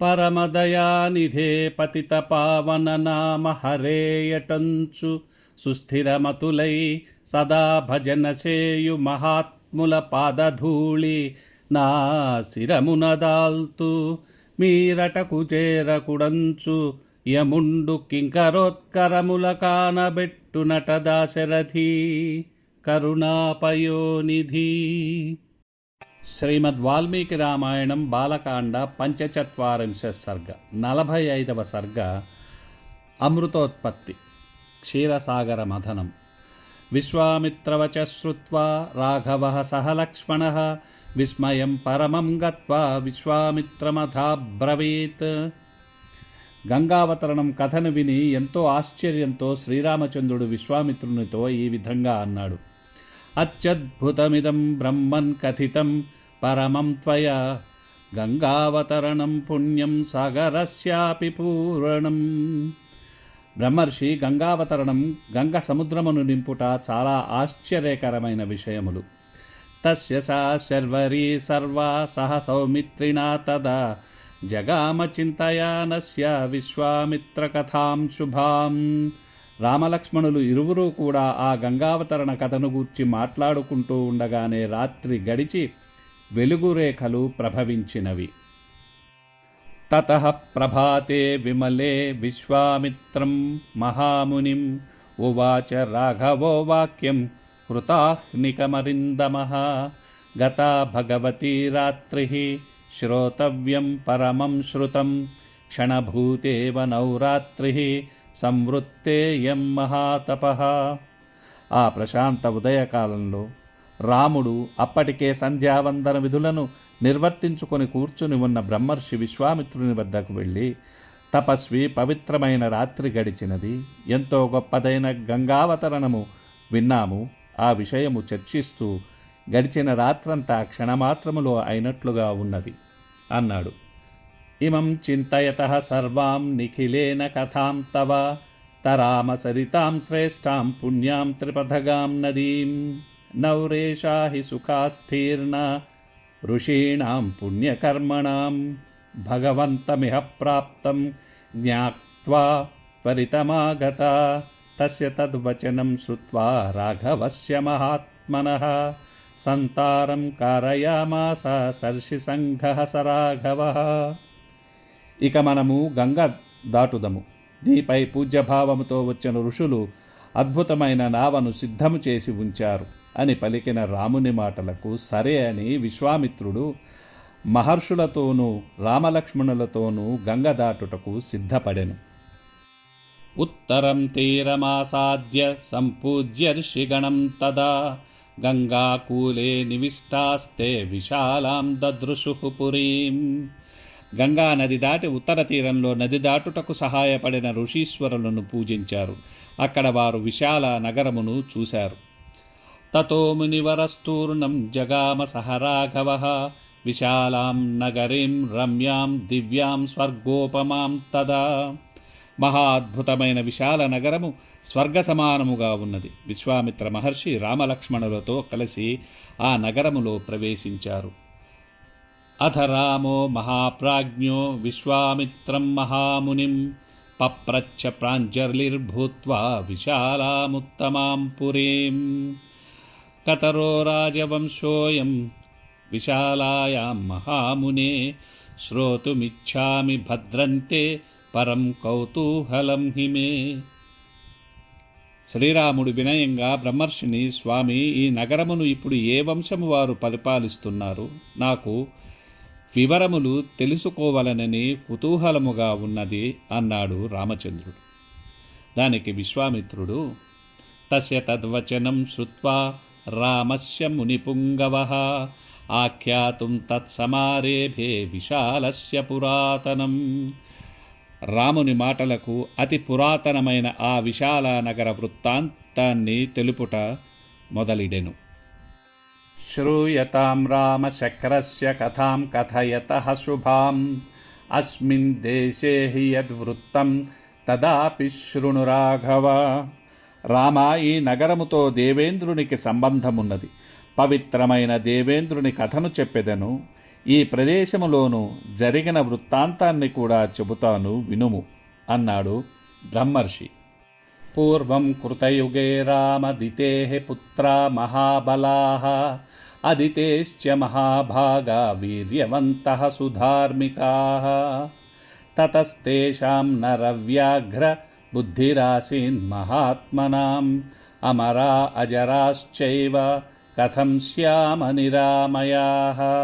పరమదయానిధే పతిత పావన నామ హరేయటంచు సుస్థిరమతులై సదా భజన చేయు మహాత్ముల పాదధూళి నా శిరమునదాల్తు మీరటకు చేరకుడంచు. యముండు కింకరోత్కరముల కానబెట్టునట దాశరథి కరుణాపయోనిధి. శ్రీమద్ వాల్మీకి రామాయణం బాలకాండ పంచచత్వారింశ సర్గ నలభై ఐదవ సర్గ అమృతోత్పత్తి క్షీరసాగర మథనం. విశ్వామిత్రవచ శ్రుత్వా రాఘవ సహ లక్ష్మణ విస్మయం పరమం గత్వా విశ్వామిత్రమథాబ్రవీత్. గంగావతరణం కథను విని ఎంతో ఆశ్చర్యంతో శ్రీరామచంద్రుడు విశ్వామిత్రునితో ఈ విధంగా అన్నాడు. అత్యద్భుతమిదం బ్రహ్మన్ కథితం పరమం త్వయ గంగావతరణం పుణ్యం సాగరస్యాపి పూరణం. బ్రహ్మర్షి గంగావతరణం గంగ సముద్రమును నింపుట చాలా ఆశ్చర్యకరమైన విషయములు. తస్య సా శర్వరీ సర్వా సహ సౌమిత్రిణా తదా. జగామ చింతయానస్య విశ్వామిత్ర కథాం శుభాం. రామలక్ష్మణులు ఇరువురూ కూడా ఆ గంగావతరణ కథను గూర్చి మాట్లాడుకుంటూ ఉండగానే రాత్రి గడిచి వెలుగురేఖలు ప్రభవించినవి. తత ప్రభాతే విమలే విశ్వామిత్రం మహామునిం ఉవాచ రాఘవో వాక్యం కృతాహ్నికమరిందమ గతా భగవతీ రాత్రి శ్రోతవ్యం పరమం శ్రుతం క్షణభూతేవ నౌరాత్రి సంవృత్తేయం మహాతప. ఆ ప్రశాంత ఉదయకాలంలో రాముడు అప్పటికే సంధ్యావందన విధులను నిర్వర్తించుకొని కూర్చుని ఉన్న బ్రహ్మర్షి విశ్వామిత్రుని వద్దకు వెళ్ళి తపస్వి పవిత్రమైన రాత్రి గడిచినది. ఎంతో గొప్పదైన గంగావతరణము విన్నాము. ఆ విషయము చర్చిస్తూ గడిచిన రాత్రంతా క్షణమాత్రములో అయినట్లుగా ఉన్నది అన్నాడు. ఇమం చింతయత సర్వాం నిఖిలేన కథాం తవ తరామ సరితాం శ్రేష్టాం పుణ్యాం త్రిపథగాం నదీం. నౌరేషా హి సుఖాస్థీర్ణ ఋషీణాం పుణ్యకర్మణాం భగవంతమిహ ప్రాప్తం జ్ఞాత్వా త్వరితమాగత తస్య తద్వచనం శ్రుత్వా రాఘవస్య మహాత్మన సంతారం కారయామాస సర్షిసంఘ సరాఘవ ఇక మనము గంగ దాటుదము నీపై పూజ్యభావముతో వచ్చిన ఋషులు అద్భుతమైన నావను సిద్ధము చేసి ఉంచారు. అని పలికిన రాముని మాటలకు సరే అని విశ్వామిత్రుడు మహర్షులతోనూ రామలక్ష్మణులతోనూ గంగ దాటుటకు సిద్ధపడెను. ఉత్తరం తీరమాసాద్య సంపూజ్య ఋషిగణం తదా గంగాకూలే నివిష్టాస్తే విశాలాం దదృశు పురీం. గంగా నది దాటి ఉత్తర తీరంలో నది దాటుటకు సహాయపడిన ఋషీశ్వరులను పూజించారు. అక్కడ వారు విశాల నగరమును చూశారు. తతో మునివరస్తూర్ణం జగామ సహరాఘవ విశాలాం నగరీం రమ్యాం దివ్యాం స్వర్గోపమాం తదా. మహా అద్భుతమైన విశాల నగరము స్వర్గ సమానముగా ఉన్నది. విశ్వామిత్ర మహర్షి రామలక్ష్మణులతో కలిసి ఆ నగరములో ప్రవేశించారు. అథ రామో మహాప్రాజ్ఞో విశ్వామిత్రం మహామునిం పప్రచ్చ ప్రాంజలిర్భూత్వా విశాలాముత్తమాం పురీం కతరో రాజవంశోయం. విశాలాయాం మహామునే శ్రోతుమిచ్ఛామి భద్రంతే పరం కౌతూహలం హిమే. శ్రీరాముడు వినయంగా బ్రహ్మర్షిని స్వామి ఈ నగరమును ఇప్పుడు ఏ వంశము వారు పరిపాలిస్తున్నారు? నాకు వివరములు తెలుసుకోవలనని కుతూహలముగా ఉన్నది అన్నాడు రామచంద్రుడు. దానికి విశ్వామిత్రుడు తస్య తద్వచనం శ్రుత్వా రామస్య మునిపుంగవ ఆఖ్యాతుం తత్సమారేభే విశాలస్య పురాతనం రాముని మాటలకు అతి పురాతనమైన ఆ విశాల నగర వృత్తాంతాన్ని తెలుపుట మొదలిడెను। శ్రూయతాం రామశక్రస్య కథాం కథయత శుభాం। అస్మిన్ దేశే హి యద్వృత్తం తదాపి శృణు రాఘవ। రామ ఈ నగరముతో దేవేంద్రునికి సంబంధమున్నది. పవిత్రమైన దేవేంద్రుని కథను చెప్పెదను. ఈ ప్రదేశములోను జరిగిన వృత్తాంతాన్ని కూడా చెబుతాను వినుము అన్నాడు బ్రహ్మర్షి. పూర్వం కృతయుగే రామదితే పుత్రా మహాబలా అదితేశ్చ మహాభాగా వీర్యవంత సుధార్మికా. తతస్తేషాం నరవ్యాఘ్ర బుద్ధిరాసీన్ మహాత్మనాం అమరా అజరాశ్చైవ కథం శ్యామ నిరామయా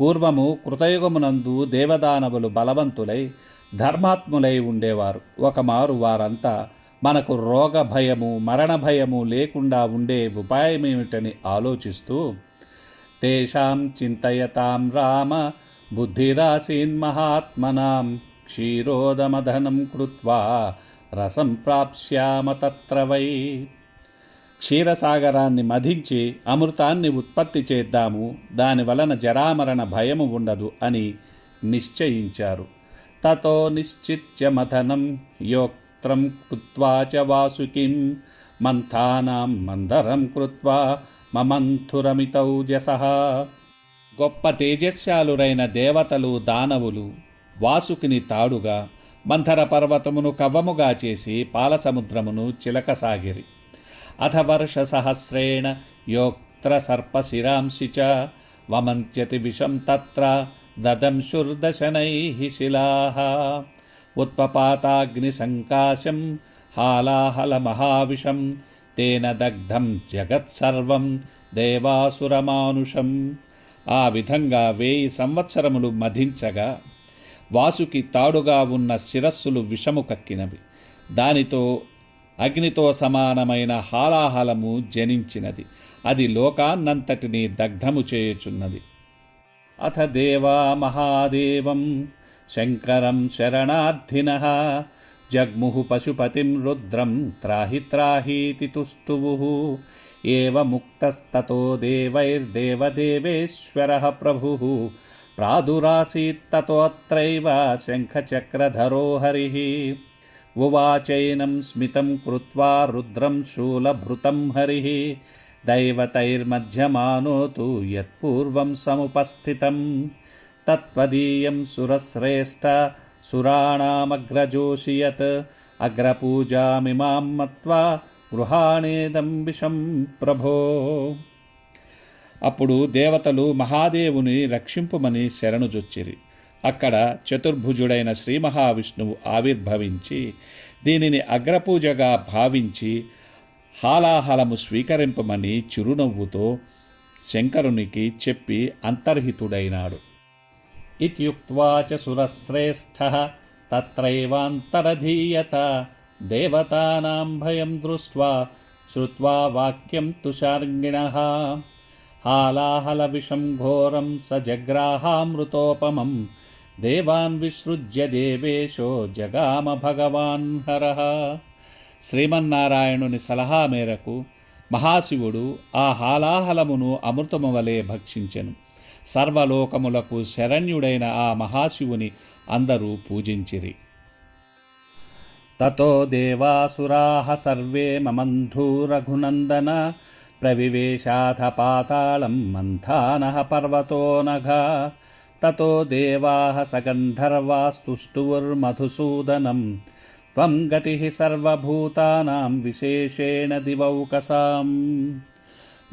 పూర్వము కృతయుగమునందు దేవదానవులు బలవంతులై ధర్మాత్ములై ఉండేవారు. ఒకమారు వారంతా మనకు రోగ భయము మరణ భయము లేకుండా ఉండే ఉపాయమేమిటని ఆలోచిస్తూ తేషాం చింతయతాం రామ బుద్ధిరాసీన్మహాత్మనాం క్షీరోదమధనం కృత్వా రసం ప్రాప్స్యామ తత్ర వై. క్షీరసాగరాన్ని మధించి అమృతాన్ని ఉత్పత్తి చేద్దాము దాని వలన జరామరణ భయము ఉండదు అని నిశ్చయించారు. తతో నిశ్చిత్య మథనం యోక్త్రం కృత్వా చ వాసుకిం మంథానాం మందరం కృత్వా మమంథురమితౌ జసః. గొప్ప తేజస్యాలురైన దేవతలు దానవులు వాసుకిని తాడుగా మంథర పర్వతమును కవ్వముగా చేసి పాలసముద్రమును చిలకసాగిరి. అథ వర్ష సహస్రేణ యోక్త్ర సర్పశిరాంసి చ వమంత్యతి విషం తత్ర దదంశుర్దశనై శిలా. ఉత్పపాతాగ్నిసంకాశం హాలాహలమహావిషం తేన దగ్ధం జగత్సర్వం దేవాసురమానుషం. ఆ విధంగా వేయి సంవత్సరములు మధించగా వాసుకి తాడుగా ఉన్న శిరస్సులు విషము కక్కినవి. దానితో అగ్నితో సమానమైన హాలాహలము జనించినది. అది లోకాన్నంతటిని దగ్ధము చేయుచున్నది. అథ దేవా మహాదేవం శంకరం శరణార్థిన. జగ్ముహు పశుపతిం రుద్రం త్రాహి త్రాహీతి తుస్తువు. ఏవముక్తస్తతో దేవైర్దేవదేవేశ్వర ప్రభు. ప్రాదురాసీత్తతోత్రైవ శంఖచక్రధరో హరి ఉవాచైనం స్మితం కృత్వా రుద్రం శూలభృతం హరి దైవతైర్మధ్యమానోతు యత్పూర్వం సముపస్థితం తత్వదీయం సురశ్రేష్ఠ సురాణామగ్రజోషి యత్ అగ్రపూజామిమాం మత్వా గృహాణేదం విషం ప్రభో అప్పుడు దేవతలు మహాదేవుని రక్షింపుమని శరణుజొచ్చిరి అక్కడ చతుర్భుజుడైన శ్రీ మహావిష్ణువు ఆవిర్భవించి దీనిని అగ్రపూజగా భావించి హాలాహలము స్వీకరింపమని చిరునవ్వుతో శంకరునికి చెప్పి అంతర్హితుడైనాడు. ఇత్యుక్త్వా చ సురశ్రేష్ఠ తత్రైవాంతరధీయత దేవతానాం భయం దృష్ట్వా శ్రుత్వా వాక్యం తుషార్గిణः హాలాహలవిషం ఘోరం స జగ్రాహామృతోపమం దేవాన్ విసృజ్య దేవేశో జగామ భగవాన్ హర శ్రీమన్నారాయణుని సలహా మేరకు మహాశివుడు ఆ హాలాహలమును అమృతము వలె భక్షించెను. సర్వలోకములకు శరణ్యుడైన ఆ మహాశివుని అందరూ పూజించిరి. తతో దేవాసురాహ సర్వే మమంధూ రఘునందన ప్రవివేశాథ పాతాళం మంథానः పర్వతో నఘ తతో దేవాः సగంధర్వాస్తుష్టువుర్మధుసూదనం త్వం గతిः సర్వభూతానాం విశేషేణ దివౌకసాం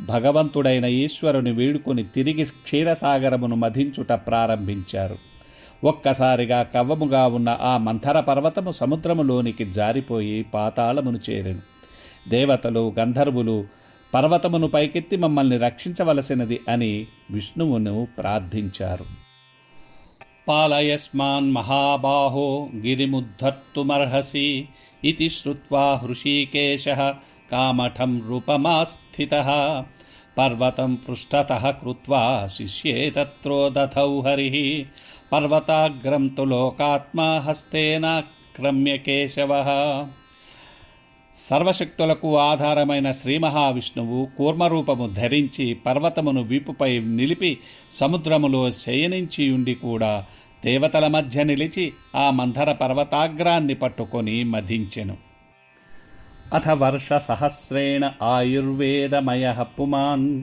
భగవంతుడైన ఈశ్వరుని వీడుకొని తిరిగి క్షీరసాగరమును మధించుట ప్రారంభించారు. ఒక్కసారిగా కవ్వముగా ఉన్న ఆ మంథర పర్వతము సముద్రములోనికి జారిపోయి పాతాళమును చేరెను. దేవతలు గంధర్వులు పర్వతమును పైకెత్తి మమ్మల్ని రక్షించవలసినది అని విష్ణువును ప్రార్థించారు. పాలయస్మాన్ మహాబాహో గిరిముద్ధర్తుమర్హసి ఇది శ్రుత్వా హృషీకేశ కామఠం రూపమాస్థిత. పర్వతం పృష్ఠతः కృత్వా శిష్యే తత్రోదథౌ హరిः. పర్వతాగ్రం తు లోకాత్మా హస్తేనాక్రమ్య కేశవः. సర్వశక్తులకు ఆధారమైన శ్రీ మహావిష్ణువు కూర్మరూపము ధరించి పర్వతమును వీపుపై నిలిపి సముద్రములో శయనించి ఉండి కూడా దేవతల మధ్య నిలిచి ఆ మంధర పర్వతాగ్రాన్ని పట్టుకొని మధించెను. అథ వర్ష సహస్రేణ ఆయుర్వేదమయ పుమాన్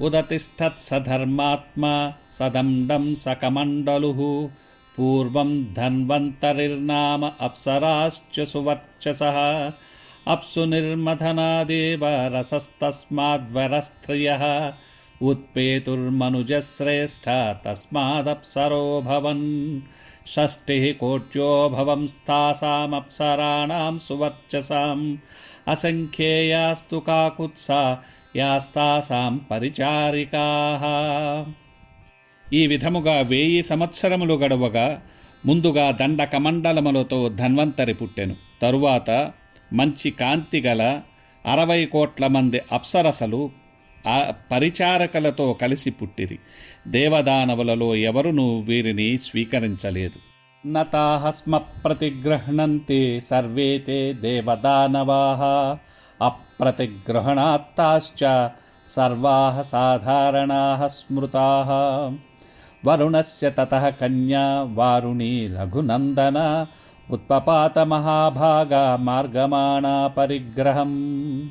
ఉదతిష్టత్సధర్మాత్మా సదండం సకమండలు. పూర్వం ధన్వంతరిర్నామ అప్సరాశ్చ సువర్చస. అప్సు నిర్మథనాదేవ రసస్తస్మాద్వరస్త్రియः उत्पेतुर्मनुजश्रेष्ठ तस्मादप्सरो भवन् षष्टिः कोट्यो भवंस्तासामप्सराणां सुवर्चसाम् असङ्ख्येयास्तु काकुत्सा యాస్తాసాం పరిచారికాః ఈ విధముగా వేయి సంవత్సరములు గడవగా ముందుగా దండ కమండలములతో ధన్వంతరి పుట్టెను తరువాత మంచి కాంతి గల అరవై కోట్ల మంది అప్సరసలు ఆ పరిచారకలతో కలిసి పుట్టిరి. దేవదానవులలో ఎవరునూ వీరిని స్వీకరించలేదు. నతాహస్మ ప్రతిగృహణంతి సర్వే తే దేవదానవాः అప్రతిగృహణాత్తాశ్చ సర్వాः సాధారణాः స్మృతాः. వరుణస్య తతः కన్యా వారుణి రఘునందన ఉత్పపాత మహాభాగా మార్గమాణా పరిగ్రహం.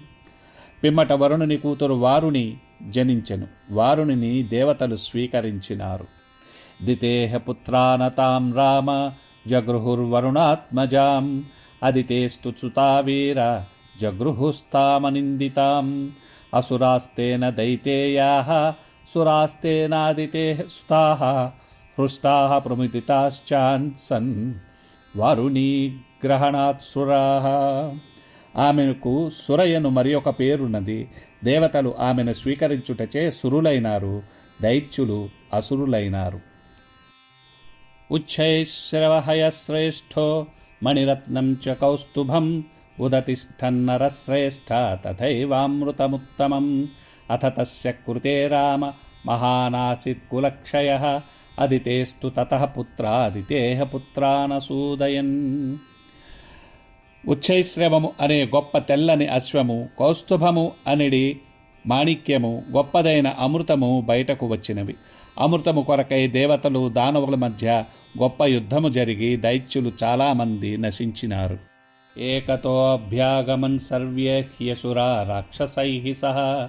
పిమ్మట వరుణుని కూతురు వారుని జనించెను. వారునిని దేవతలు స్వీకరించినారు. దితేహ పుత్రానతాం రామ జగృహుర్వరుణాత్మజాం. అదితేస్తు సుతావీర జగృహుస్తామనిందితాం. అసురాస్తేన దైతేయాः సురాస్తేనాదితే సుతాः హృష్టాः ప్రముదితాశ్చాన్సన్. వారుణీ గ్రహణాత్సురాः ఆమెకు సురయ్యను మరి ఒక పేరున్నది. దేవతలు ఆమెను స్వీకరించుటచే సురులైనారు. దైత్యులు అసురులైనారు. ఉచ్చైశ్రవహయశ్రేష్ఠో మణిరత్నం చ కౌస్తుభం. ఉదతిష్టన్నరశ్రేష్ఠ తథైవామృతముత్తమం. అథ తస్య కృతే రామ మహానాసిత్ కులక్షయ అదితేస్తు తతః పుత్రాదితేహ పుత్రానసూదయన్ ఉచ్చైశ్రవము అనే గొప్ప తెల్లని అశ్వము కౌస్తుభము అనిడి మాణిక్యము గొప్పదైన అమృతము బయటకు వచ్చినవి. అమృతము కొరకై దేవతలు దానవుల మధ్య గొప్ప యుద్ధము జరిగి దైత్యులు చాలామంది నశించినారు. ఏకతోభ్యాగమన్ సర్వ్యే రాక్షసై సహ.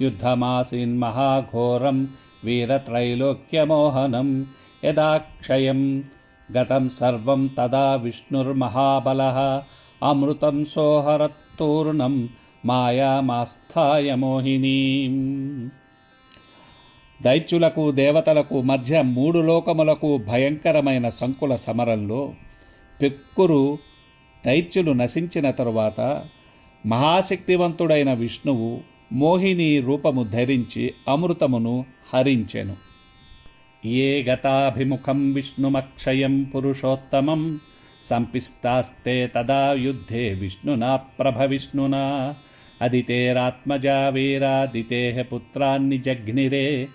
యుద్ధమాసీన్ మహాఘోరం వీరత్రైలోక్యమోహనం యదాక్షయం గతం సర్వం తదా విష్ణుర్మహాబలः అమృతం సోహరత్తూర్ణం మాయామాస్థాయ మోహినీం దైత్యులకు దేవతలకు మధ్య మూడు లోకములకు భయంకరమైన సంకుల సమరంలో పెక్కురు దైత్యులు నశించిన తరువాత మహాశక్తివంతుడైన విష్ణువు మోహిని రూపము ధరించి అమృతమును హరించెను. ఏ గతాభిముఖం విష్ణుమక్షయం పురుషోత్తమం సంపిస్తాస్తే తదా యుద్ధే విష్ణునా ప్రభవిష్ణునా అదితేరాత్మజా వీరాదితే పుత్రాన్ని జగ్నిరే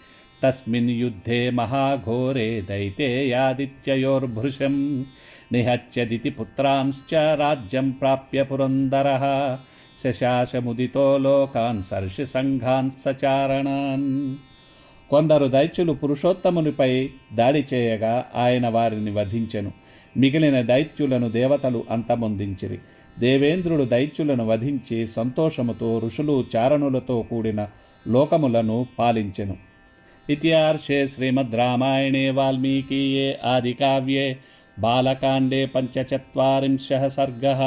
తస్మిన్ యుద్ధే మహాఘోరే దైతేయాదిత్యయోర్భృశం నిహత్యదితి పుత్రాంశ్చ రాజ్యం ప్రాప్య పురందరः. శశాశముదితో లోకాన్ సర్షి సంఘాన్ సచారణాన్. కొందరు దైత్యులు పురుషోత్తమునిపై దాడి చేయగా ఆయన వారిని వధించెను. మిగిలిన దైత్యులను దేవతలు అంతమొందించిరి. దేవేంద్రుడు దైత్యులను వధించి సంతోషముతో ఋషులు చారణులతో కూడిన లోకములను పాలించెను. ఇతిహార్షే శ్రీమద్ రామాయణే వాల్మీకీయే ఆదికావ్యే. బాలకాండే పంచచత్వరింశ సర్గ.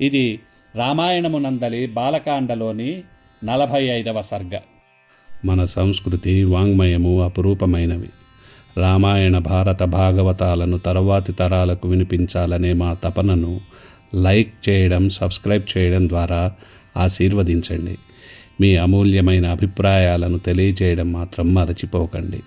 ఇది రామాయణమునందలి బాలకాండలోని నలభై ఐదవ సర్గ. మన సంస్కృతి వాంగ్మయము అపురూపమైనవి. రామాయణ భారత భాగవతాలను తరువాతి తరాలకు వినిపించాలనే మా తపనను లైక్ చేయడం సబ్స్క్రైబ్ చేయడం ద్వారా ఆశీర్వదించండి. మీ అమూల్యమైన అభిప్రాయాలను తెలియజేయడం మాత్రం మరచిపోకండి.